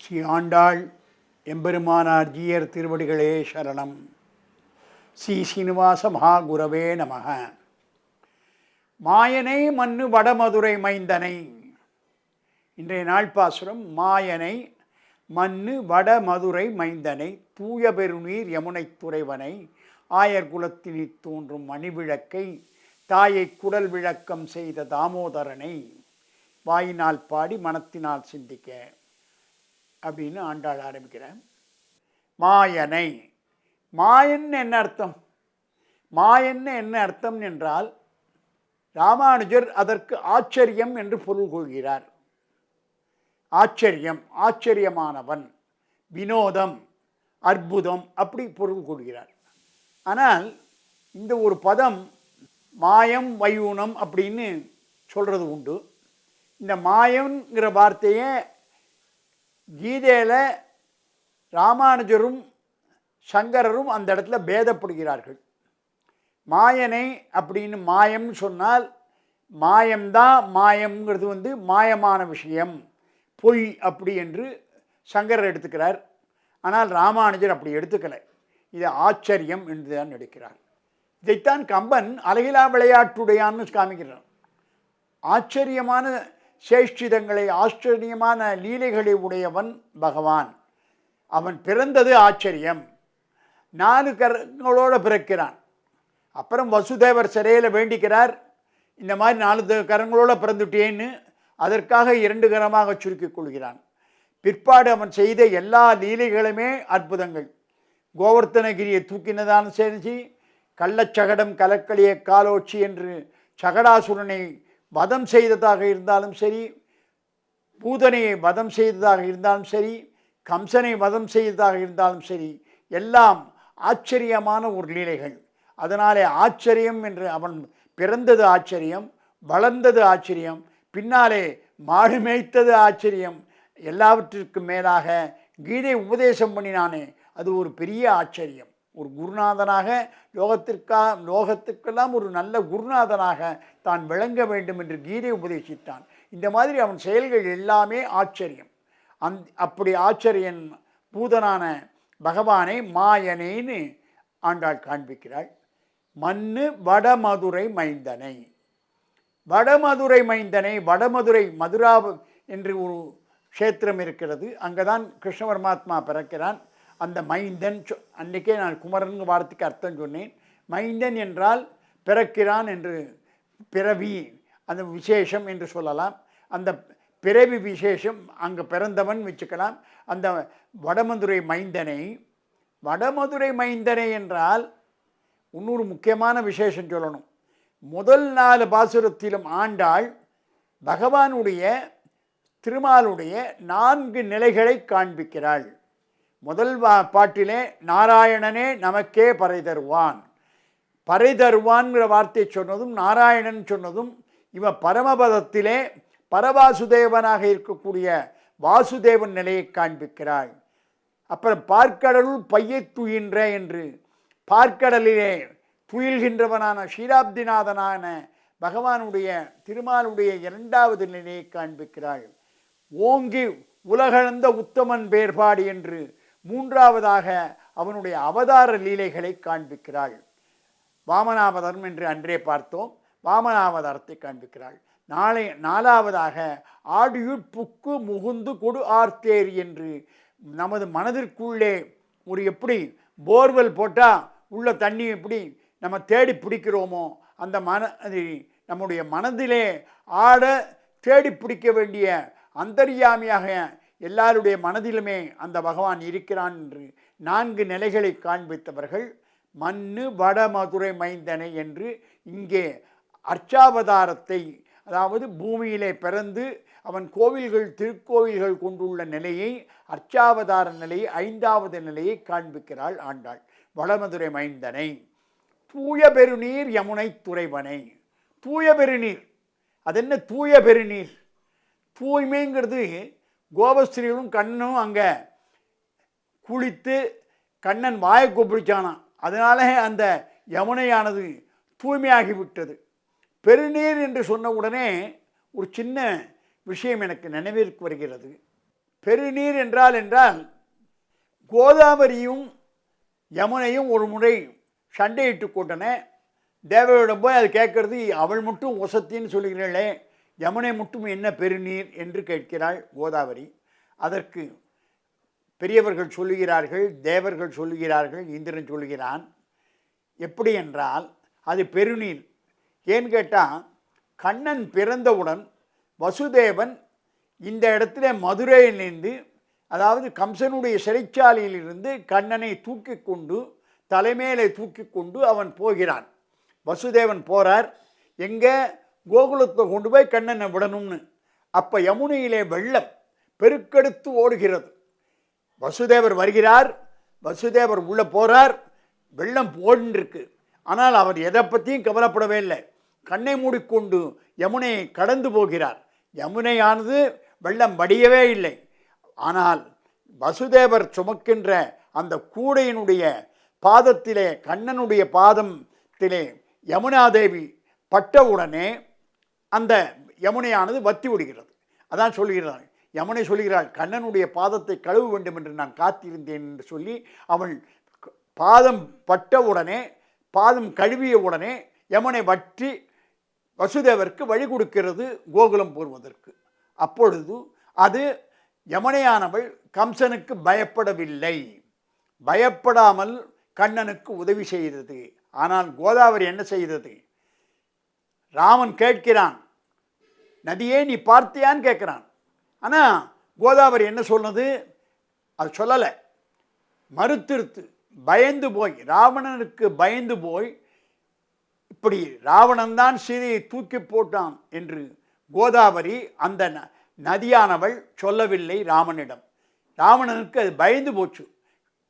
ஸ்ரீ ஆண்டாள் எம்பெருமானார் ஜீயர் திருவடிகளே சரணம். ஸ்ரீ சீனிவாச மகாகுரவே நமக. மாயனை மண்ணு வடமதுரை மைந்தனை. இன்றைய நாள் பாசுரம் மாயனை மண்ணு வடமதுரை மைந்தனை தூய பெருநீர் யமுனைத் துறைவனை ஆயர் குலத்தினில் தோன்றும் மணிவிளக்கை தாயை குடல் விளக்கம் செய்த தாமோதரனை வாயினால் பாடி மனத்தினால் சிந்திக்க அப்படின்னு ஆண்டாள் ஆரம்பிக்கிறேன் மாயனை. மாயன் என்ன அர்த்தம்? மாயன் என்ன அர்த்தம் என்றால் ராமானுஜர் அதற்கு ஆச்சரியம் என்று பொருள் கொள்கிறார். ஆச்சரியம் ஆச்சரியமானவன் வினோதம் அற்புதம் அப்படி பொருள் கொள்கிறார். ஆனால் இந்த ஒரு பதம் மாயம் வையூனம் அப்படின்னு சொல்கிறது உண்டு. இந்த மாயங்கிற வார்த்தையை கீதையில் ராமானுஜரும் சங்கரரும் அந்த இடத்துல பேதப்படுகிறார்கள். மாயனை அப்படின்னு மாயம்னு சொன்னால் மாயம்தான் மாயம்ங்கிறது வந்து மாயமான விஷயம் பொய் அப்படி என்று சங்கரர் எடுத்துக்கிறார். ஆனால் ராமானுஜர் அப்படி எடுத்துக்கலை. இது ஆச்சரியம் என்றுதான் எடுக்கிறார். இதைத்தான் கம்பன் அழகிலா விளையாட்டுடையான்னு காமிக்கிறான். ஆச்சரியமான சேஷ்டிதங்களை ஆச்சரியமான லீலைகளை உடையவன் பகவான். அவன் பிறந்தது ஆச்சரியம். நாலு கரங்களோடு பிறக்கிறான். அப்புறம் வசுதேவர் சிறையில் வேண்டிக்கிறார். இந்த மாதிரி நாலு த- பிறந்துட்டேன்னு அதற்காக இரண்டு கரமாக சுருக்கிக் கொள்கிறான். பிற்பாடு அவன் செய்த எல்லா லீலைகளுமே அற்புதங்கள். கோவர்த்தனகிரியை தூக்கினதான சரி கள்ளச்சகடம் கலக்களிய காலோச்சி என்று சகடாசுரனை வதம் செய்ததாக இருந்தாலும் சரி பூதனையை வதம் செய்ததாக இருந்தாலும் சரி கம்சனை வதம் செய்ததாக இருந்தாலும் சரி எல்லாம் ஆச்சரியமான ஒரு லீலைகள். அதனாலே ஆச்சரியம் என்று அவன் பிறந்தது ஆச்சரியம் வளர்ந்தது ஆச்சரியம் பின்னாலே மாடு மேய்த்தது ஆச்சரியம். எல்லாவற்றிற்கும் மேலாக கீதை உபதேசம் பண்ணினானே அது ஒரு பெரிய ஆச்சரியம். ஒரு குருநாதனாக லோகத்திற்கா லோகத்துக்கெல்லாம் ஒரு நல்ல குருநாதனாக தான் விளங்க வேண்டும் என்று கீதை உபதேசித்தான். இந்த மாதிரி அவன் செயல்கள் எல்லாமே ஆச்சரியம். அந் அப்படி ஆச்சரியன் பூதனான பகவானை மாயனேன்னு ஆண்டாள் காண்பிக்கிறாள். மண்ணு வடமதுரை மைந்தனை. வடமதுரை மைந்தனை வடமதுரை மதுரா என்று ஒரு க்ஷேத்திரம் இருக்கிறது. அங்கே தான் கிருஷ்ண பரமாத்மா பிறக்கிறான். அந்த மைந்தன் சொ அன்றைக்கே நான் குமரன் வார்த்தைக்கு அர்த்தம் சொன்னேன். மைந்தன் என்றால் பிறக்கிறான் என்று பிறவி அந்த விசேஷம் என்று சொல்லலாம். அந்த பிறவி விசேஷம் அங்கே பிறந்தவன் வச்சுக்கலாம். அந்த வடமதுரை மைந்தனை வடமதுரை மைந்தனை என்றால் இன்னொரு முக்கியமான விசேஷம் சொல்லணும். முதல் நாலு பாசுரத்திலும் ஆண்டாள் பகவானுடைய திருமாலுடைய நான்கு நிலைகளை காண்பிக்கிறாள். முதல் வா பாட்டிலே நாராயணனே நமக்கே பறை தருவான் பறை தருவான்கிற வார்த்தை சொன்னதும் நாராயணன் சொன்னதும் இவன் பரமபதத்திலே பரவாசுதேவனாக இருக்கக்கூடிய வாசுதேவன் நிலையை காண்பிக்கிறாள் அப்புறம் பார்க்கடலுள் பையை துயின்ற என்று பார்க்கடலிலே துயில்கின்றவனான ஷீராப்திநாதனான பகவானுடைய திருமாலுடைய இரண்டாவது நிலையை காண்பிக்கிறாள் ஓங்கி உலகளந்த உத்தமன் பேர்பாடு என்று மூன்றாவதாக அவனுடைய அவதார லீலைகளை காண்பிக்கிறாள். வாமனாவதாரம் என்று அன்றே பார்த்தோம். வாமனாவதாரத்தை காண்பிக்கிறாள். நாளை நாலாவதாக ஆடியுட் புக்கு முகுந்து கொடு ஆர்த்தேர் என்று நமது மனதிற்குள்ளே ஒரு எப்படி போர்வெல் போட்டால் உள்ள தண்ணி எப்படி நம்ம தேடி பிடிக்கிறோமோ அந்த மன நம்முடைய மனதிலே ஆட தேடி பிடிக்க வேண்டிய அந்தர்யாமியாக எல்லாருடைய மனதிலுமே அந்த பகவான் இருக்கிறான் என்று நான்கு நிலைகளை காண்பித்தவர்கள் மண்ணு வடமதுரை மைந்தனை என்று இங்கே அர்ச்சாவதாரத்தை அதாவது பூமியிலே பிறந்து அவன் கோவில்கள் திருக்கோவில்கள் கொண்டுள்ள நிலையை அர்ச்சாவதார நிலையை ஐந்தாவது நிலையை காண்பிக்கிறாள் ஆண்டாள். வடமதுரை மைந்தனை. தூய பெருநீர் யமுனை துறைவனை. தூய பெருநீர். அது என்ன தூய பெருநீர்? தூய்மைங்கிறது கோபஸ்திரீகளும் கண்ணனும் அங்கே குளித்து கண்ணன் வாயை கூப்பிடிச்சானான் அதனால அந்த யமுனையானது தூய்மையாகிவிட்டது பெருநீர் என்று சொன்ன உடனே ஒரு சின்ன விஷயம் எனக்கு நினைவிற்கு வருகிறது. பெருநீர் என்றால் என்றால் கோதாவரியும் யமுனையும் ஒரு முறை சண்டையிட்டு கூட்டன தேவையோட போய் அது கேட்கறது அவள் மட்டும் ஒசத்தின்னு சொல்லுகிறாளே யமுனை மட்டும் என்ன பெருநீர் என்று கேட்கிறாள் கோதாவரி. அதற்கு பெரியவர்கள் சொல்லுகிறார்கள் தேவர்கள் சொல்லுகிறார்கள் இந்திரன் சொல்லுகிறான். எப்படி என்றால் அது பெருநீர். ஏன்னு கேட்டால் கண்ணன் பிறந்தவுடன் வசுதேவன் இந்த இடத்துல மதுரையிலிருந்து அதாவது கம்சனுடைய சிறைச்சாலையிலிருந்து கண்ணனை தூக்கி கொண்டு தலைமையிலே தூக்கி கொண்டு அவன் போகிறான். வசுதேவன் போகிறார் எங்கே? கோகுலத்தை கொண்டு போய் கண்ணனை விடணும்னு. அப்போ யமுனையிலே வெள்ளம் பெருக்கெடுத்து ஓடுகிறது. வசுதேவர் வருகிறார் வசுதேவர் உள்ளே போகிறார் வெள்ளம் போன்றிருக்கு ஆனால் அவர் எதை பற்றியும் கவலைப்படவே இல்லை. கண்ணை மூடிக்கொண்டு யமுனையை கடந்து போகிறார். யமுனையானது வெள்ளம் வடியவே இல்லை. ஆனால் வசுதேவர் சுமக்கின்ற அந்த கூடையினுடைய பாதத்திலே கண்ணனுடைய பாதத்திலே யமுனாதேவி பட்டவுடனே அந்த யமுனையானது வத்தி விடுகிறது அதான் சொல்கிறாள் யமுனை சொல்கிறாள் கண்ணனுடைய பாதத்தை கழுவ வேண்டும் என்று நான் காத்திருந்தேன் என்று சொல்லி அவள் பாதம் பட்டவுடனே பாதம் கழுவிய உடனே யமுனை வற்றி வசுதேவருக்கு வழி கொடுக்கிறது கோகுலம் போர்வதற்கு. அப்பொழுது அது யமுனையானவள் கம்சனுக்கு பயப்படவில்லை. பயப்படாமல் கண்ணனுக்கு உதவி செய்தது. ஆனால் கோதாவரி என்ன செய்தது? ராமன் கேட்கிறான் நதியே நீ பார்த்தியான்னு கேட்குறான். ஆனால் கோதாவரி என்ன சொன்னது அது சொல்லலை. மறுத்திருத்து பயந்து போய் ராவணனுக்கு பயந்து போய் இப்படி ராவணன் தான் சீதையை தூக்கி போட்டான் என்று கோதாவரி அந்த ந- நதியானவள் சொல்லவில்லை ராமனிடம். ராவணனுக்கு அது பயந்து போச்சு.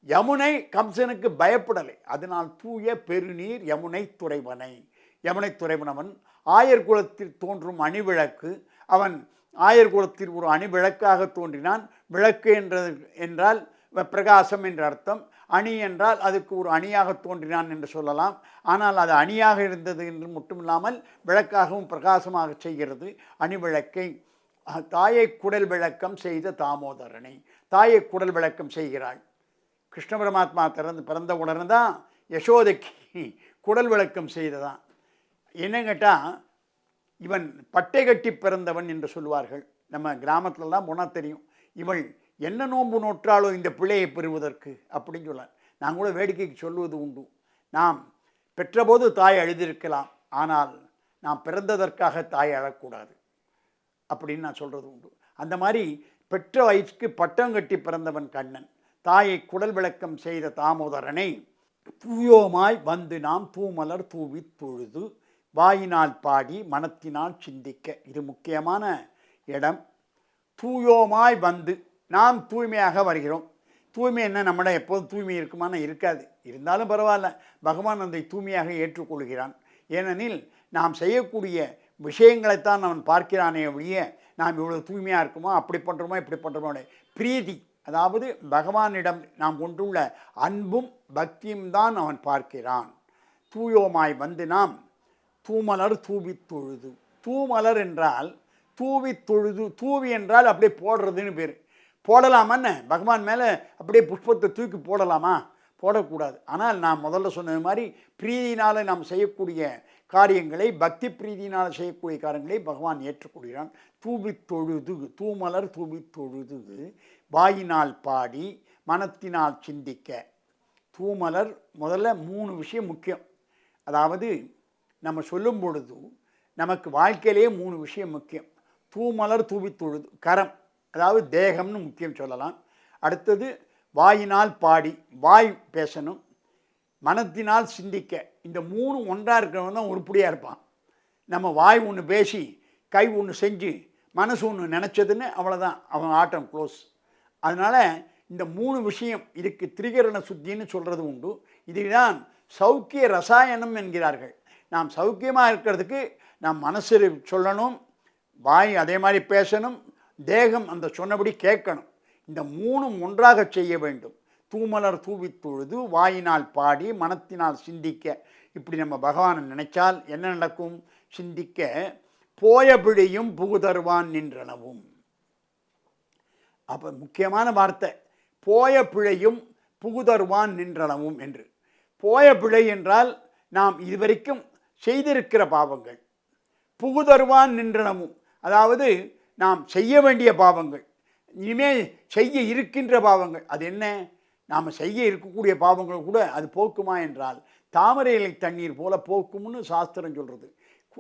யமுனை கம்சனுக்கு பயப்படலை. அதனால் தூய பெருநீர் யமுனை துறைவனை யமுனை துறைவனவன் ஆயர் குலத்தில் தோன்றும் அணிவிளக்கு. அவன் ஆயர் குலத்தில் ஒரு அணிவிளக்காக தோன்றினான். விளக்கு என்றது என்றால் வ- பிரகாசம் என்ற அர்த்தம். அணி என்றால் அதுக்கு ஒரு அணியாக தோன்றினான் என்று சொல்லலாம். ஆனால் அது அணியாக இருந்தது என்று மட்டுமில்லாமல் விளக்காகவும் பிரகாசமாக செய்கிறது. அணிவிளக்கை விளக்கை தாயை குடல் விளக்கம் செய்த தாமோதரனை. தாயை குடல் விளக்கம் செய்கிறாள். கிருஷ்ண பரமாத்மா திறந்து பிறந்த உடனே தான் யசோதைக்கு குடல் விளக்கம் செய்ததான். என்ன கேட்டால் இவன் பட்டை கட்டி பிறந்தவன் என்று சொல்லுவார்கள். நம்ம கிராமத்துலலாம் போனால் தெரியும். இவள் என்ன நோன்பு நோற்றாலோ இந்த பிள்ளையை பெறுவதற்கு அப்படின்னு சொல்ல நான் கூட வேடிக்கைக்கு சொல்லுவது உண்டு. நாம் பெற்றபோது தாய் அழுதிருக்கலாம். ஆனால் நாம் பிறந்ததற்காக தாய் அழக்கூடாது அப்படின்னு நான் சொல்கிறது உண்டு. அந்த மாதிரி பெற்ற வயசுக்கு பட்டம் கட்டி பிறந்தவன் கண்ணன். தாயை குடல் விளக்கம் செய்த தாமோதரனை தூயோமாய் வந்து நாம் தூமலர் தூவி தொழுது வாயினால் பாடி மனத்தினால் சிந்திக்க. இது முக்கியமான இடம். தூயோமாய் வந்து நாம் தூய்மையாக வருகிறோம். தூய்மை என்ன? நம்மளை எப்போதும் தூய்மை இருக்குமானா இருக்காது. இருந்தாலும் பரவாயில்ல. பகவான் அதை தூய்மையாக ஏற்றுக்கொள்கிறான். ஏனெனில் நாம் செய்யக்கூடிய விஷயங்களைத்தான் அவன் பார்க்கிறானே ஒழிய நாம் இவ்வளோ தூய்மையாக இருக்குமோ அப்படி பண்ணுறோமோ இப்படி பண்ணுறோமோ பிரீதி அதாவது பகவானிடம் நாம் கொண்டுள்ள அன்பும் பக்தியும் தான் அவன் பார்க்கிறான். தூயோமாய் வந்து நாம் தூமலர் தூவி தொழுது தூமலர் என்றால் தூவி தொழுது தூவி என்றால் அப்படியே போடுறதுன்னு பேர். போடலாமான்னு பகவான் மேலே அப்படியே புஷ்பத்தை தூக்கி போடலாமா? போடக்கூடாது. ஆனால் நான் முதல்ல சொன்னது மாதிரி பிரீதினால் நாம் செய்யக்கூடிய காரியங்களை பக்தி பிரீதினால் செய்யக்கூடிய காரியங்களை பகவான் ஏற்றுக்கொள்கிறான். தூவி தொழுது தூமலர் தூவி தொழுது வாயினால் பாடி மனத்தினால் சிந்திக்க. தூமலர் முதல்ல மூணு விஷயம் முக்கியம். அதாவது நம்ம சொல்லும் பொழுது நமக்கு வாழ்க்கையிலேயே மூணு விஷயம் முக்கியம். தூமலர் தூவி தொழுது கரம். அதாவது தேகம்னு முக்கியம் சொல்லலாம். அடுத்தது வாயினால் பாடி வாய் பேசணும் மனத்தினால் சிந்திக்க. இந்த மூணு ஒன்றாக இருக்கிறவன் தான் உருப்படியாக இருப்பான். நம்ம வாய் ஒன்று பேசி கை ஒன்று செஞ்சு மனசு ஒன்று நினச்சதுன்னு அவ்வளோதான் அவன் ஆட்டம் க்ளோஸ் அதனால் இந்த மூணு விஷயம் இதுக்கு திரிகரண சுத்தின்னு சொல்கிறது உண்டு. இதுதான் சௌக்கிய ரசாயனம் என்கிறார்கள். நாம் சௌக்கியமாக இருக்கிறதுக்கு நாம் மனசு சொல்லணும் வாய் அதே மாதிரி பேசணும் தேகம் அந்த சொன்னபடி கேட்கணும். இந்த மூணும் ஒன்றாக செய்ய வேண்டும். தூமலர் தூவி தொழுது வாயினால் பாடி மனத்தினால் சிந்திக்க. இப்படி நம்ம பகவானை நினைச்சால் என்ன நடக்கும்? சிந்திக்க போயபிழையும் புகுதருவான் நின்றனவும். அப்போ முக்கியமான வார்த்தை போய பிழையும் புகுதருவான் நின்றனவும் என்று. போய பிழை என்றால் நாம் இதுவரைக்கும் செய்திருக்கிற பாவங்கள். புகுதருவான் நின்றனமும் அதாவது நாம் செய்ய வேண்டிய பாவங்கள். இனிமேல் செய்ய இருக்கின்ற பாவங்கள். அது என்ன? நாம் செய்ய இருக்கக்கூடிய பாவங்கள் கூட அது போக்குமா என்றால் தாமரை இலை தண்ணீர் போல போக்கும்னு சாஸ்திரம் சொல்கிறது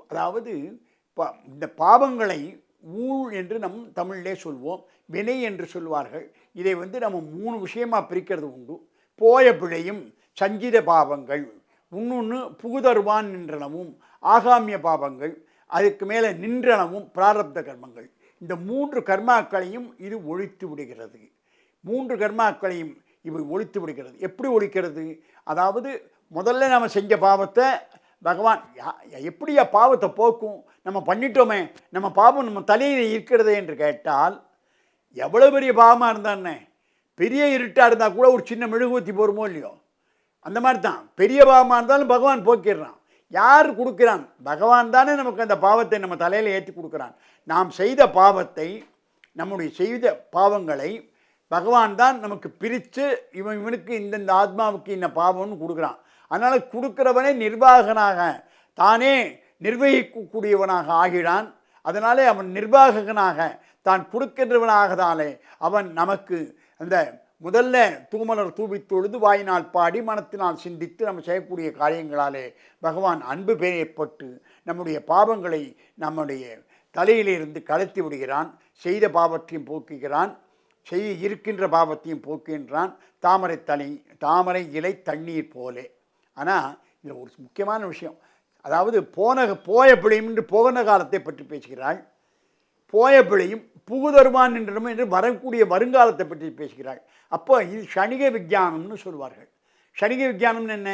அதாவது ப- இந்த பாவங்களை ஊழ் என்று நம் தமிழிலே சொல்வோம் வினை என்று சொல்வார்கள். இதை வந்து நம்ம மூணு விஷயமாக பிரிக்கிறது உண்டு. போய பிழையும் சஞ்சித பாவங்கள் இன்னொன்று புகுதருவான் நின்றனவும் ஆகாமிய பாவங்கள் அதுக்கு மேலே நின்றனவும் பிராரப்த கர்மங்கள். இந்த மூன்று கர்மாக்களையும் இது ஒழித்து விடுகிறது. மூன்று கர்மாக்களையும் இவை ஒழித்து விடுகிறது. எப்படி ஒழிக்கிறது? அதாவது முதல்ல நம்ம செஞ்ச பாவத்தை பகவான் யா- எப்படியா பாவத்தை போக்கும்? நம்ம பண்ணிட்டோமே நம்ம பாவம் நம்ம தலையில் இருக்கிறதே என்று கேட்டால் எவ்வளோ பெரிய பாவமாக இருந்தானே பெரிய இருட்டாக இருந்தால் கூட ஒரு சின்ன மெழுகுவத்தி போருமோ இல்லையோ? அந்த மாதிரி தான் பெரிய பாவமாக இருந்தாலும் பகவான் போக்கிடுறான். யார் கொடுக்குறான்? பகவான் தானே நமக்கு அந்த பாவத்தை நம்ம தலையில் ஏற்றி கொடுக்குறான். நாம் செய்த பாவத்தை நம்முடைய செய்த பாவங்களை பகவான் தான் நமக்கு பிரித்து இவன் இவனுக்கு இந்தந்த ஆத்மாவுக்கு இந்த பாவம்னு கொடுக்குறான். அதனால் கொடுக்குறவனே நிர்வாகனாக தானே நிர்வகிக்கக்கூடியவனாக ஆகிறான். அதனாலே அவன் நிர்வாககனாக தான் கொடுக்கின்றவனாகதாலே அவன் நமக்கு அந்த முதல்ல தூமலர் தூவித் தொழுது வாயினால் பாடி மனத்தினால் சிந்தித்து நம்ம செய்யக்கூடிய காரியங்களாலே பகவான் அன்பு பெயப்பட்டு நம்முடைய பாவங்களை நம்முடைய தலையிலிருந்து கலத்தி விடுகிறான் செய்த பாவத்தையும் போக்குகிறான் செய்ய இருக்கின்ற பாவத்தையும் போக்குகின்றான் தாமரை தலை தாமரை இலை தண்ணீர் போலே. ஆனால் இதில் ஒரு முக்கியமான விஷயம். அதாவது போன போய பிழையும் என்று போகன காலத்தை பற்றி பேசுகிறாள். போய பிழையும் புகுதருவான் என்றும் என்று வரக்கூடிய வருங்காலத்தை பற்றி பேசுகிறார்கள் அப்போ இது சனிக விஞ்ஞானம்னு சொல்வார்கள். சனிக விஞ்ஞானம்னு என்ன?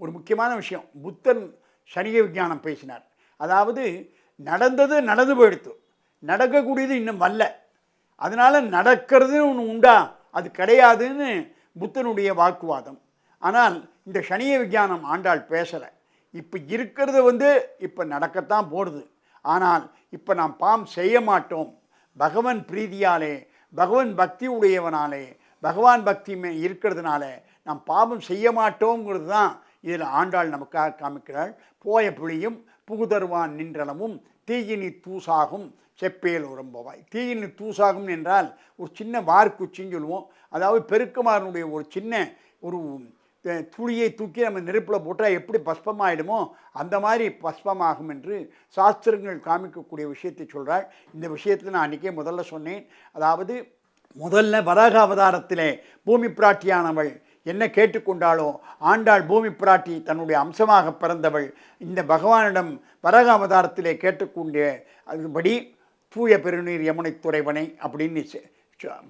ஒரு முக்கியமான விஷயம். புத்தன் சனிக விஞ்ஞானம் பேசினார். அதாவது நடந்தது நடந்து போயிடுத்து. நடக்கக்கூடியது இன்னும் வரல அதனால் நடக்கிறது ஒன்று உண்டா? அது கிடையாதுன்னு புத்தனுடைய வாக்குவாதம். ஆனால் இந்த சனிய விஞ்ஞானம் ஆண்டாள் பேசலை. இப்போ இருக்கிறது வந்து இப்போ நடக்கத்தான் போடுது. ஆனால் இப்போ நாம் பாம் செய்ய மாட்டோம். பகவான் பிரீதியாலே பகவான் பக்தி உடையவனாலே பகவான் பக்தி மே- இருக்கிறதுனால நாம் பாவம் செய்ய மாட்டோங்கிறது தான் இதில் ஆண்டாள் நமக்காக காமிக்கிறாள். போய புளியும் புகுதருவான் நின்றளவும் தீயினி தூசாகும் செப்பேல் உரம்பவாய். தீயினி தூசாகும் என்றால் ஒரு சின்ன வார்க்குச்சின்னு சொல்லுவோம். அதாவது பெருக்குமாரனுடைய ஒரு சின்ன ஒரு த- துளியை தூக்கி நம்ம நெருப்பில் போட்டால் எப்படி பஸ்பமாகிடுமோ அந்த மாதிரி பஸ்பமாகும் என்று சாஸ்திரங்கள் காமிக்கக்கூடிய விஷயத்தை சொல்கிறாள் இந்த விஷயத்தில் நான் அன்றைக்கே முதல்ல சொன்னேன். அதாவது முதல்ல வராக அவதாரத்திலே பூமி பிராட்டியானவள் என்ன கேட்டுக்கொண்டாலோ ஆண்டாள் பூமி பிராட்டி தன்னுடைய அம்சமாக பிறந்தவள் இந்த பகவானிடம் வராக அவதாரத்திலே கேட்டுக்கொண்ட அதுபடி தூய பெருநீர் யமுனை துறைவனை அப்படின்னு செ-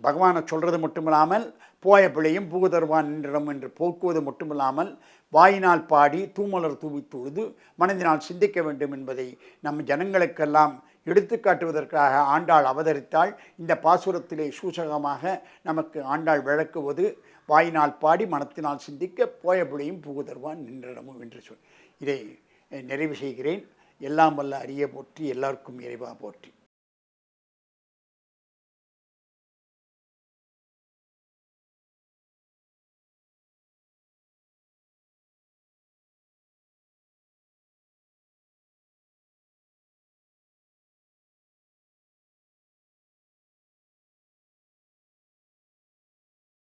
பகவானை சொல்கிறது மட்டுமில்லாமல் போய பிழையும் புகுதருவான் நின்றிடம் என்று போக்குவது மட்டுமில்லாமல் வாயினால் பாடி தூமலர் தூவி தொழுது மனதினால் சிந்திக்க வேண்டும் என்பதை நம் ஜனங்களுக்கெல்லாம் எடுத்துக்காட்டுவதற்காக ஆண்டாள் அவதரித்தாள். இந்த பாசுரத்திலே சூசகமாக நமக்கு ஆண்டாள் விளக்குவது வாயினால் பாடி மனத்தினால் சிந்திக்க போய பிழையும் புகுதருவான் நின்றிடமும் என்று சொல். இதை நிறைவு செய்கிறேன். எல்லாம் வல்ல அறிய போற்றி எல்லாருக்கும் இறைவா போற்றி.